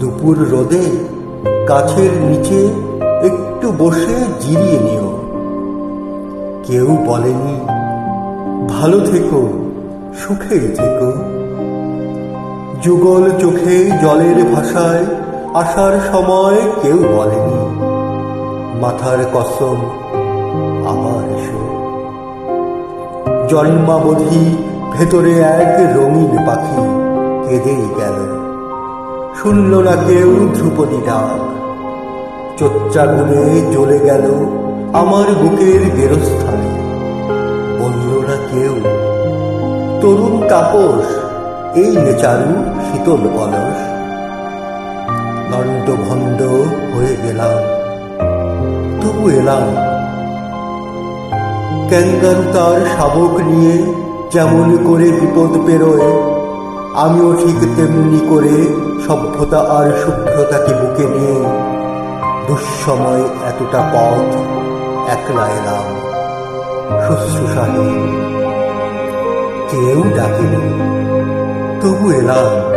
দুপুর রোদে গাছের নিচে একটু বসে জিরিয়ে নিও। কেউ বলেনি, ভালো থেকো সুখেই থেকো। যুগল চোখে জলের ভাষায় আসার সময় কেউ বলেনি, মাথার কসম আবার এসো। জন্মাবধি ভেতরে এক রঙিন পাখি কেঁদেই গেল। শুনল না কেউ ধ্রুপদী ডাক। চোচ্চাগুনে জ্বলে গেল আমার বুকের গেরস্থানে। বলল না কেউ, তরুণ তাপস, এই নেচারু শীতল কলস। দণ্ডভণ্ড হয়ে গেলাম, তবু এলাম। ক্যাঙ্গারু তার শাবক নিয়ে যেমন করে বিপদ পেরোয় আমিও ঠিক তেমনি করে সভ্যতা আর শুভ্রতাকে বুকে নিয়ে দুঃসময় এতটা পথ একলা এলাম শুশ্রূষাহীন কেউ ডাকেনি, তবু এলাম।